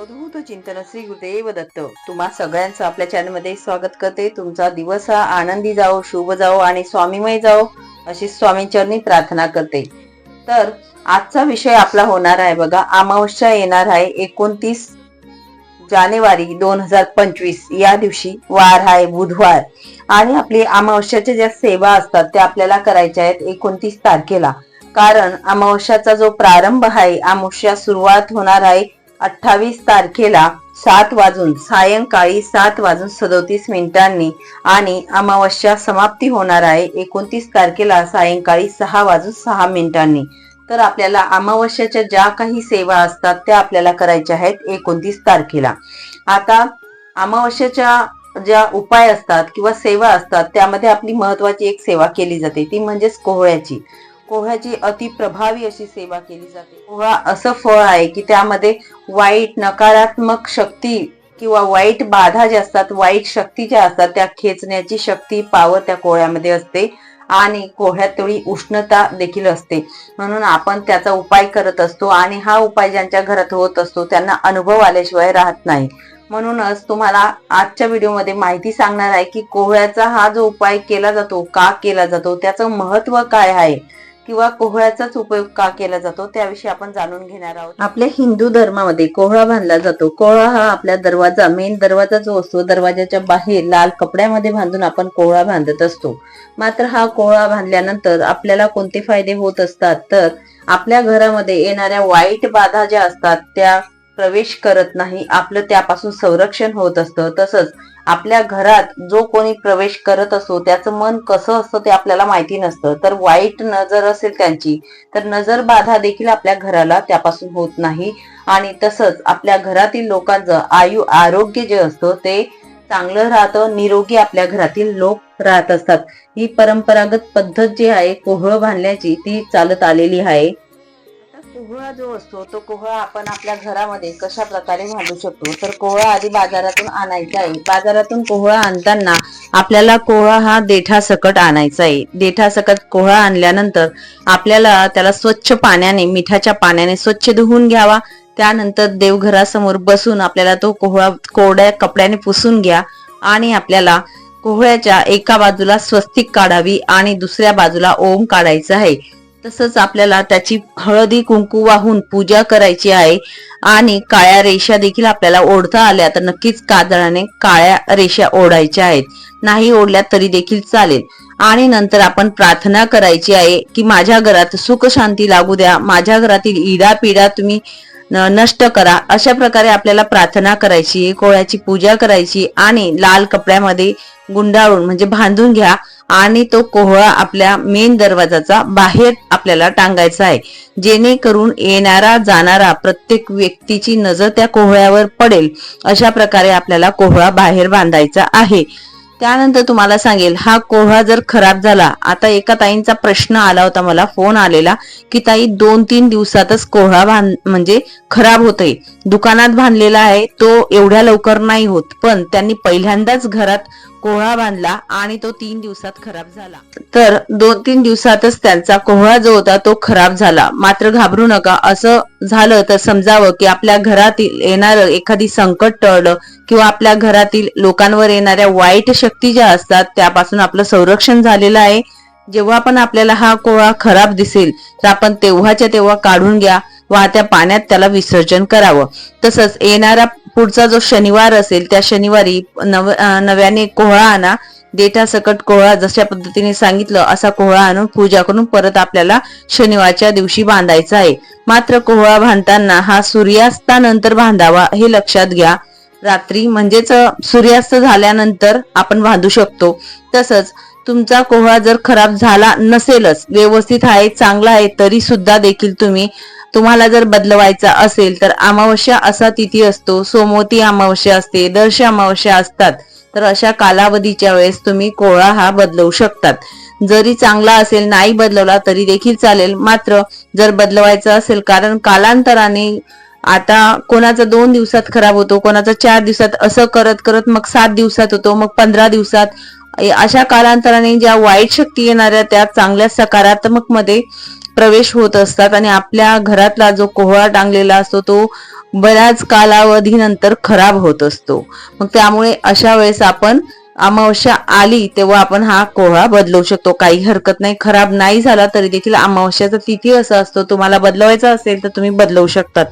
अवधूत चिंतन श्री गुरुदेव दत्त तुम्हा सगळ्यांचं आपल्या चॅनलमध्ये स्वागत करते. तुमचा दिवस हा आनंदी जाओ शुभ जाओ आणि स्वामीमय जाओ अशी स्वामीचरणी प्रार्थना करते. तर आजचा विषय आपला होणार आहे बघा. अमावस्या येणार आहे एकोणतीस जानेवारी दोन हजार पंचवीस. या दिवशी वार आहे बुधवार. आणि आपली अमावस्याच्या ज्या सेवा असतात त्या आपल्याला करायच्या आहेत एकोणतीस तारखेला. कारण अमावस्याचा जो प्रारंभ आहे अमावस्या सुरुवात होणार आहे अठ्ठावीस तारखेला सात वाजून सायंकाळी सात वाजून सदोतीस मिनिटांनी आणि अमावस्या समाप्ती होणार आहे एकोणतीस तारखेला सायंकाळी सहा वाजून सहा मिनिटांनी. तर आपल्याला अमावस्याच्या ज्या काही सेवा असतात त्या आपल्याला करायच्या आहेत एकोणतीस तारखेला. आता अमावस्याच्या ज्या उपाय असतात किंवा सेवा असतात त्यामध्ये आपली महत्वाची एक सेवा केली जाते ती म्हणजेच कोहळ्याची. कोहळ्याची अति प्रभावी अशी सेवा केली जाते. कोहळा असं फळ आहे की त्यामध्ये वाईट नकारात्मक शक्ती किंवा वाईट बाधा ज्या असतात वाईट शक्ती ज्या असतात त्या खेचण्याची शक्ती पावर त्या कोहळ्यामध्ये असते आणि कोहळ्यात तेवढी उष्णता देखील असते. म्हणून आपण त्याचा उपाय करत असतो आणि हा उपाय ज्यांच्या घरात होत असतो त्यांना अनुभव आल्याशिवाय राहत नाही. म्हणूनच तुम्हाला आजच्या व्हिडिओमध्ये माहिती सांगणार आहे की कोहळ्याचा हा जो उपाय केला जातो का केला जातो त्याचं महत्त्व काय आहे? किंवा कोहळ्याचाच उपयोग का केला जातो त्याविषयी आपण जाणून घेणार आहोत. आपल्या हिंदू धर्मामध्ये कोहळा बांधला जातो. कोहळा हा आपल्या दरवाजा मेन दरवाजा जो असतो दरवाजाच्या बाहेर लाल कपड्यामध्ये बांधून आपण कोहळा बांधत असतो. मात्र हा कोहळा बांधल्यानंतर आपल्याला कोणते फायदे होत असतात? तर आपल्या घरामध्ये येणाऱ्या वाईट बाधा ज्या असतात त्या प्रवेश करत नाही. आपलं त्यापासून संरक्षण होत असतं. तसंच आपल्या घरात जो कोणी प्रवेश करत असतो त्याचं मन कसं असतं ते आपल्याला माहिती नसतं. तर वाईट नजर असेल त्यांची तर नजर बाधा देखील आपल्या घराला त्यापासून होत नाही. आणि तसंच आपल्या घरातील लोकांचं आयु आरोग्य जे असतं ते चांगलं राहतं. निरोगी आपल्या घरातील लोक राहत असतात. ही परंपरागत पद्धत जी आहे कोहळ बांधण्याची ती चालत आलेली आहे. कोहळा जो असतो तो कोहळा आपण आपल्या घरामध्ये कशा प्रकारे घालू शकतो? तर कोहळा आधी बाजारातून आणायचा आहे. बाजारातून कोहळा आणताना आपल्याला कोहळा हा देठा सकट आणायचा आहे. देठा सकट कोहळा आणल्यानंतर आपल्याला त्याला स्वच्छ पाण्याने मिठाच्या पाण्याने स्वच्छ धुवून घ्यावा. त्यानंतर देवघरासमोर बसून आपल्याला तो कोहळा कोरड्या कपड्याने पुसून घ्या आणि आपल्याला कोहळ्याच्या एका बाजूला स्वस्तिक काढावी आणि दुसऱ्या बाजूला ओम काढायचा आहे. तसंच आपल्याला त्याची हळदी कुंकू वाहून पूजा करायची आहे आणि काळ्या रेषा देखील आपल्याला ओढता आल्या तर नक्कीच कादळाने काळ्या रेषा ओढायच्या आहेत. नाही ओढल्या तरी देखील चालेल. आणि नंतर आपण प्रार्थना करायची आहे की माझ्या घरात सुख शांती लागू द्या माझ्या घरातील इडा पिडा तुम्ही नष्ट करा. अशा प्रकारे आपल्याला प्रार्थना करायची कोळ्याची पूजा करायची आणि लाल कपड्यामध्ये गुंडाळून म्हणजे बांधून घ्या. आणि तो कोहळा आपल्या मेन दरवाजाचा बाहेर आपल्याला टांगायचा आहे. जेणेकरून येणारा जाणारा प्रत्येक व्यक्तीची नजर त्या कोहळ्यावर पडेल. अशा प्रकारे आपल्याला कोहळा बाहेर बांधायचा आहे. त्यानंतर तुम्हाला सांगेल हा कोहळा जर खराब झाला आता एका ताईंचा प्रश्न आला होता मला फोन आलेला की ताई दोन तीन दिवसातच कोहळा बांध म्हणजे खराब होतोय. दुकानात बांधलेला आहे तो एवढ्या लवकर नाही होत पण त्यांनी पहिल्यांदाच घरात कोहळा बांधला आणि तो तीन दिवसात खराब झाला. तर दोन तीन दिवसातच त्यांचा कोहळा जो होता तो खराब झाला. मात्र घाबरू नका असं झालं तर समजावं की आपल्या घरातील येणारं एखादी संकट टळलं किंवा आपल्या घरातील लोकांवर येणाऱ्या वाईट शक्ती ज्या असतात त्यापासून आपलं संरक्षण झालेलं आहे. जेव्हा पण आपल्याला हा कोहळा खराब दिसेल तर आपण तेव्हाच्या तेव्हा काढून घ्या. वाहत्या पाण्यात त्याला विसर्जन करावं. तसंच येणारा पुढचा जो शनिवार असेल त्या शनिवारी नव नव्याने कोहळा आणा. देठा सकट कोहळा जशा पद्धतीने सांगितलं असा कोहळा आणून पूजा करून परत आपल्याला शनिवारच्या दिवशी बांधायचा आहे. मात्र कोहळा बांधताना हा सूर्यास्तानंतर बांधावा हे लक्षात घ्या. रात्री म्हणजेच सूर्यास्त झाल्यानंतर आपण बांधू शकतो. तसंच तुमचा कोहळा जर खराब झाला नसेलच व्यवस्थित आहे चांगला आहे तरी सुद्धा देखील तुम्ही तुम्हाला जर बदलवायचा असेल तर अमावस्या असा तिथी असतो. सोमवती अमावस्या असते दर्श अमावस्या असतात. तर अशा कालावधीच्या वेळेस तुम्ही कोहळा हा बदलवू शकतात. जरी चांगला असेल नाही बदलवला तरी देखील चालेल. मात्र जर बदलवायचा असेल कारण कालांतराने आता कोणाचा दोन दिवसात खराब होतो कोणाचा चार दिवसात असं करत करत मग सात दिवसात होतो मग पंधरा दिवसात. अशा कालांतराने ज्या वाईट शक्ती येणाऱ्या त्या चांगल्या सकारात्मकमध्ये प्रवेश होत असतात आणि आपल्या घरातला जो कोहळा टांगलेला असतो तो बऱ्याच कालावधीनंतर खराब होत असतो. मग त्यामुळे अशा वेळेस आपण अमावस्या आली तेव्हा आपण हा कोहळा बदलवू शकतो. काही हरकत नाही खराब नाही झाला तरी देखील अमावस्याचा तिथी असा असतो तुम्हाला बदलवायचा असेल तर तुम्ही बदलवू शकतात.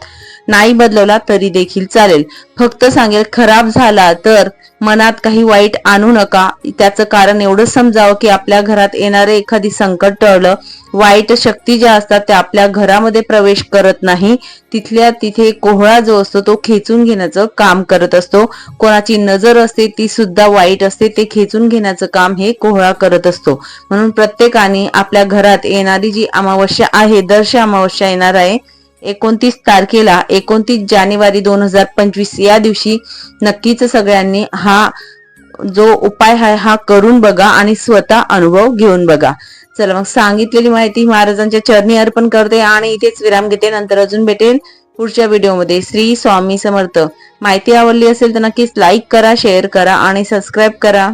नाही बदलवला तरी देखील चालेल. फक्त सांगेल खराब झाला तर मनात काही वाईट आणू नका. त्याचं कारण एवढंच समजावं की आपल्या घरात येणारे एखादी संकट टळलं. वाईट शक्ती ज्या असतात त्या आपल्या घरामध्ये प्रवेश करत नाही. तिथल्या तिथे कोहळा जो असतो तो खेचून घेण्याचं काम करत असतो. कोणाची नजर असते ती सुद्धा वाईट असते. ते खेचून घेण्याचं काम हे कोहळा करत असतो. म्हणून प्रत्येकाने आपल्या घरात येणारी जी अमावस्या आहे दर्श अमावस्या येणार आहे एकोणतीस तारखेला एकोणतीस जानेवारी दोन हजार पंचवीस या दिवशी नक्कीच सगळ्यांनी हा जो उपाय आहे हा करून बघा आणि स्वतः अनुभव घेऊन बघा. चला मग सांगितलेली माहिती महाराजांच्या चरणी अर्पण करते आणि इथेच विराम घेते. नंतर अजून भेटेल पुढच्या व्हिडिओमध्ये. श्री स्वामी समर्थ. माहिती आवडली असेल तर नक्कीच लाईक करा शेअर करा आणि सबस्क्राईब करा.